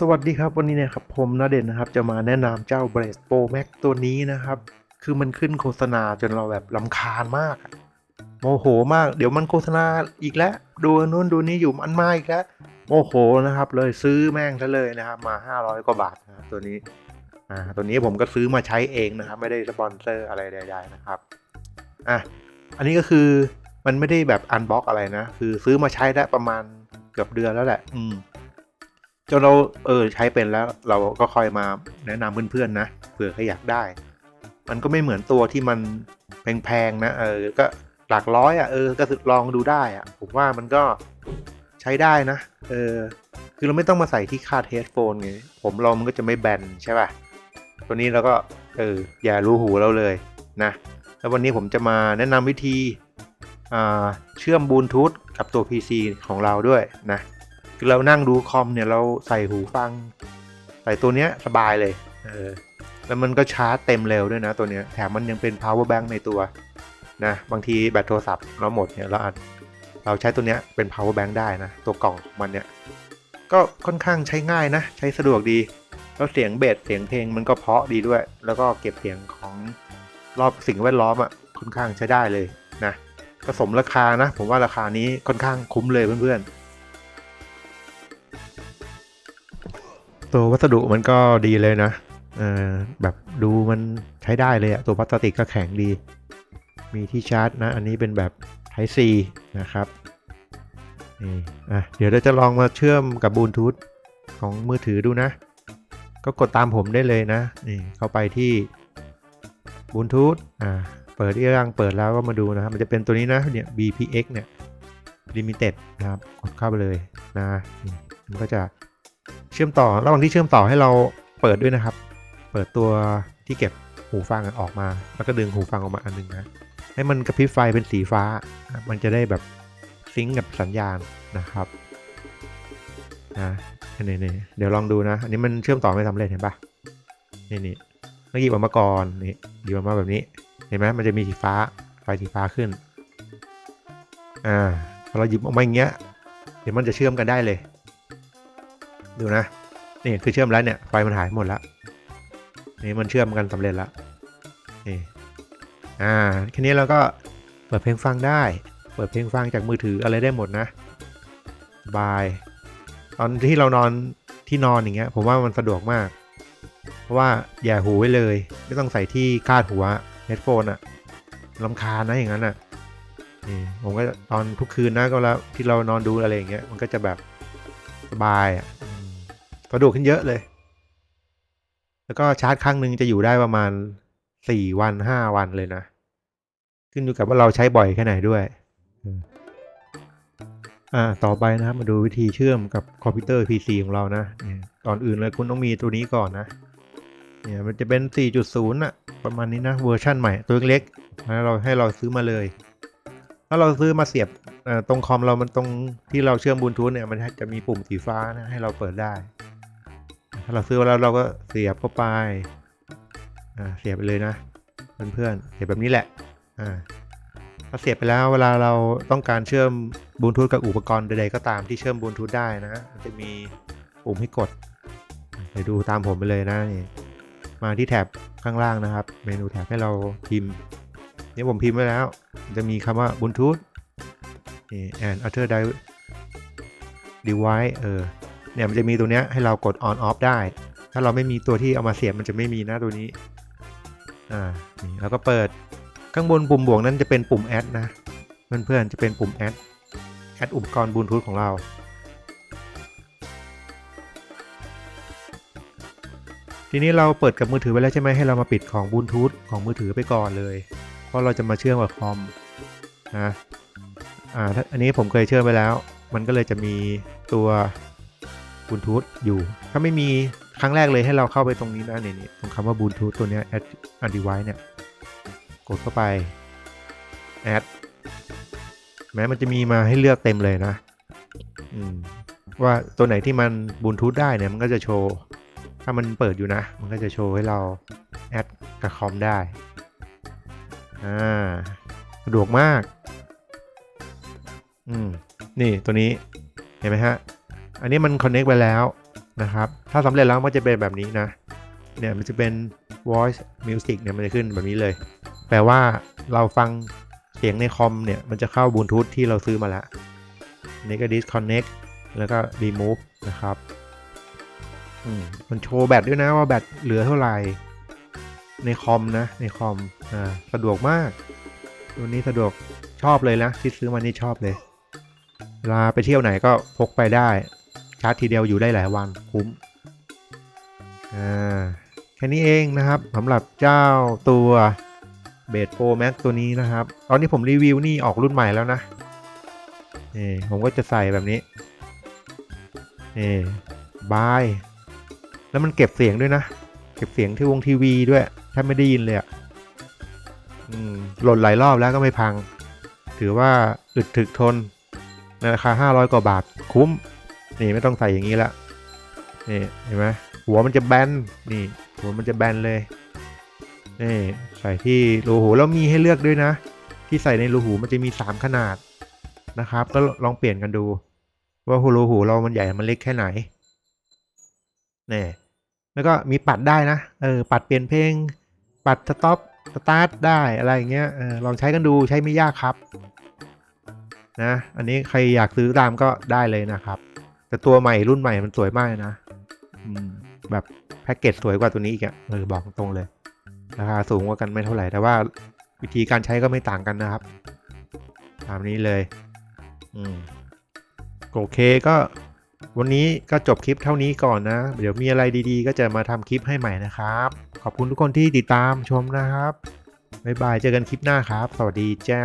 สวัสดีครับวันนี้เนี่ยครับผมนาเด่นนะครับ จะมาแนะนำเจ้า b r a c e Pro Max ตัวนี้นะครับ คือมันขึ้นโฆษณาจนเราแบบลำคาญมาก โมโหมาก เดี๋ยวมันโฆษณาอีกแล้ว ดูนู้นดูนี้อยู่มันมาอีกแล้ว โมโหนะครับ เลยซื้อแม่งซะเลยนะครับ มา 500 กว่าบาทนะตัวนี้อ่าตัวนี้ผมก็ซื้อมาใช้เองนะครับ ไม่ได้สปอนเซอร์อะไรใดๆนะครับอะอันนี้ก็คือมันไม่ได้แบบอันบ็อกอะไรนะ คือซื้อมาใช้ได้ประมาณเกือบเดือนแล้วแหละ อืม จนเราเออใช้เป็นแล้วเราก็ค่อยมาแนะนำเพื่อนๆนะเผื่อใครอยากได้ มันก็ไม่เหมือนตัวที่มันแพงๆนะเออก็หลักร้อยอะเออก็ลองดูได้อะผมว่ามันก็ใช้ได้นะเออคือเราไม่ต้องมาใส่ที่คาดเฮดโฟนไงผมเรามันก็จะไม่แบนใช่ป่ะตัวนี้เราก็เอออย่ารู้หูเราเลยนะแล้ววันนี้ผมจะมาแนะนำวิธีเชื่อมบลูทูธกับตัว PC ของเราด้วยนะ คือเรานั่งดูคอมเนี่ยเราใส่หูฟัง ใส่ตัวเนี้ยสบายเลยเออแล้วมันก็ชาร์จเต็มเร็วด้วยนะตัวเนี้ยแถมมันยังเป็น power bank ในตัวนะบางทีแบตโทรศัพท์เราหมดเนี่ยเราอาจเราใช้ตัวเนี้ยเป็น power bank ได้นะ ตัวกล่องของมันเนี่ยก็ค่อนข้างใช้ง่ายนะ ใช้สะดวกดี แล้วเสียงเบสเสียงเพลงมันก็เพาะดีด้วย แล้วก็เก็บเสียงของรอบสิ่งแวดล้อมอะค่อนข้างใช้ได้เลยนะก็สมราคานะ ผมว่าราคานี้ค่อนข้างคุ้มเลยเพื่อนๆ ตัววัสดุมันก็ดีเลยนะเออแบบดูมันใช้ได้เลยอะตัวพลาสติกก็แข็งดี มีที่ชาร์จนะ อันนี้เป็นแบบ Type C นะครับนี่อะเดี๋ยวเราจะลองมาเชื่อมกับบลูทูธของมือถือดูนะ ก็กดตามผมได้เลยนะนี่เข้าไปที่บลูทูธอ่าเปิดที่ร่างเปิดแล้วก็มาดูนะครับ มันจะเป็นตัวนี้นะเนี่ย BPX เนี่ย Limited นะครับ กดเข้าไปเลยนะมันก็จะ เชื่อมต่อ ระหว่างที่เชื่อมต่อให้เราเปิดด้วยนะครับ เปิดตัวที่เก็บหูฟังออกมา แล้วก็ดึงหูฟังออกมาอันหนึงนะ ให้มันกระพริบไฟเป็นสีฟ้า มันจะได้แบบซิงกับสัญญาณนะครับนะนี่นี่เดี๋ยวลองดูนะ อันนี้มันเชื่อมต่อไม่สำเร็จเห็นปะนี่นี่เมื่อกี้ออกมาก่อนนี่หยิบออกมาแบบนี้ เห็นไหมมันจะมีสีฟ้า ไฟสีฟ้าขึ้น อ่า พอเราหยิบออกมาอย่างเงี้ย เดี๋ยวมันจะเชื่อมกันได้เลย ดูนะ นี่คือเชื่อมแล้วเนี่ยไฟมันหายหมดแล้วนี่มันเชื่อมกันสำเร็จแล้วนี่อ่าแค่นี้เราก็เปิดเพลงฟังได้ เปิดเพลงฟังจากมือถืออะไรได้หมดนะสบาย ตอนที่เรานอนที่นอนอย่างเงี้ย ผมว่ามันสะดวกมาก เพราะว่าอย่าหูไว้เลย ไม่ต้องใส่ที่คาดหัวเฮดโฟนอะลำคาญนะอย่างนั้นอะนี่ผมก็ตอนทุกคืนนะก็แล้วที่เรานอนดูอะไรอย่างเงี้ยมันก็จะแบบสบายอะ สะดวกขึ้นเยอะเลย แล้วก็ชาร์จครั้งหนึ่งจะอยู่ได้ประมาณสี่วันห้าวันเลยนะ ขึ้นอยู่กับว่าเราใช้บ่อยแค่ไหนด้วยอ่าต่อไปนะครับมาดูวิธีเชื่อมกับคอมพิวเตอร์ PC ของเรานะเนี่ยก่อนอื่นเลยคุณต้องมีตัวนี้ก่อนนะเนี่ยมันจะเป็น 4.0อะประมาณนี้นะเวอร์ชั่นใหม่ตัวเล็กๆนะเราให้เราซื้อมาเลย ถ้าเราซื้อมาเสียบตรงคอมเรามันตรงที่เราเชื่อมบลูทูธเนี่ยมันจะมีปุ่มสีฟ้านะให้เราเปิดได้ ถ้าเราซื้อมาแล้วเราก็เสียบเข้าไปอ่าเสียบไปเลยนะเพื่อนๆเสียบแบบนี้แหละอ่าถ้าเสียบไปแล้วเวลาเราต้องการเชื่อมบลูทูธกับอุปกรณ์ใดๆก็ตามที่เชื่อมบลูทูธได้นะจะมีปุ่มให้กดเดี๋ยวดูตามผมไปเลยนะนี่มาที่แท็บข้างล่างนะครับ เมนูแท็บให้เราพิมพ์นี่ผมพิมพ์ไว้แล้ว จะมีคำว่า Bluetooth นี่ and other device เออ เนี่ยมันจะมีตัวเนี้ยให้เรากด on off ได้ ถ้าเราไม่มีตัวที่เอามาเสียบมันจะไม่มีนะตัวนี้อ่านี่แล้วก็เปิดข้างบนปุ่มบวกนั่นจะเป็นปุ่ม add นะเพื่อนๆจะเป็นปุ่ม add add อุปกรณ์บลูทูธของเราทีนี้เราเปิดกับมือถือไว้แล้วใช่ไหมให้เรามาปิดของบลูทูธของมือถือไปก่อนเลย เพราะเราจะมาเชื่อมกับคอมนะอ่าถ้าอันนี้ผมเคยเชื่อมไปแล้ว มันก็เลยจะมีตัว บลูทูธอยู่ ถ้าไม่มีครั้งแรกเลยให้เราเข้าไปตรงนี้นะเนี่ยตรงคำว่าบลูทูธตัวเนี้ย add a device เนี่ยกดเข้าไป add แม้มันจะมีมาให้เลือกเต็มเลยนะว่าตัวไหนที่มันบลูทูธได้เนี่ยมันก็จะโชว์ถ้ามันเปิดอยู่นะ มันก็จะโชว์ให้เราแอดกับคอมได้อ่าสะดวกมาก อืม นี่ตัวนี้ เห็นไหมฮะ อันนี้มันคอนเน็กไปแล้วนะครับ ถ้าสำเร็จแล้วมันจะเป็นแบบนี้นะ เนี่ยมันจะเป็น voice music เนี่ยมันจะขึ้นแบบนี้เลย แปลว่าเราฟังเสียงในคอมเนี่ย มันจะเข้าบลูทูธที่เราซื้อมาแล้วนนี่ก็ disconnect แล้วก็ remove นะครับอืมมันโชว์แบตด้วยนะว่าแบตเหลือเท่าไหร่ในคอมนะ ในคอมอ่าสะดวกมาก ตัวนี้สะดวกชอบเลยนะที่ซื้อมานี่ชอบเลยเวลาไปเที่ยวไหนก็พกไปได้ ชาร์จทีเดียวอยู่ได้หลายวันคุ้มอ่าแค่นี้เองนะครับสำหรับเจ้าตัวเบดโ r แม็กตัวนี้นะครับ ตอนนี้ผมรีวิวนี่ออกรุ่นใหม่แล้วนะนี่ผมก็จะใส่แบบนี้นี่บาย แล้วมันเก็บเสียงด้วยนะ เก็บเสียงที่วงทีวีด้วย ถ้าไม่ได้ยินเลยอะ่ะอืมหล่นหลายรอบแล้วก็ไม่พัง ถือว่าอึดถึกทน ในราคา 500 กว่าบาทคุ้ม นี่ไม่ต้องใส่อย่างนี้ละนี่เห็นไหมหัวมันจะแบนนี่ หัวมันจะแบนเลยนี่ใส่ที่รูหูแล้วมีให้เลือกด้วยนะ ที่ใส่ในรูหูมันจะมี 3 ขนาดนะครับ ก็ลองเปลี่ยนกันดู ว่าหูรูหูเรามันใหญ่มันเล็กแค่ไหนนี่แล้วก็มีปัดได้นะเออปัดเปลี่ยนเพลง ปัดสต็อปสตาร์ทได้อะไรอย่างเงี้ยเออลองใช้กันดูใช้ไม่ยากครับนะอันนี้ใครอยากซื้อตามก็ได้เลยนะครับ แต่ตัวใหม่รุ่นใหม่มันสวยมากเลยนะอืมแบบแพ็กเกจสวยกว่าตัวนี้อีกอะเออบอกตรงๆเลยราคาสูงกว่ากันไม่เท่าไหร่ แต่ว่าวิธีการใช้ก็ไม่ต่างกันนะครับ ตามนี้เลย อืมโอเคก็วันนี้ก็จบคลิปเท่านี้ก่อนนะ เดี๋ยวมีอะไรดีๆ ก็จะมาทำคลิปให้ใหม่นะครับ ขอบคุณทุกคนที่ติดตามชมนะครับ บ๊ายบาย เจอกันคลิปหน้าครับ สวัสดีจ้า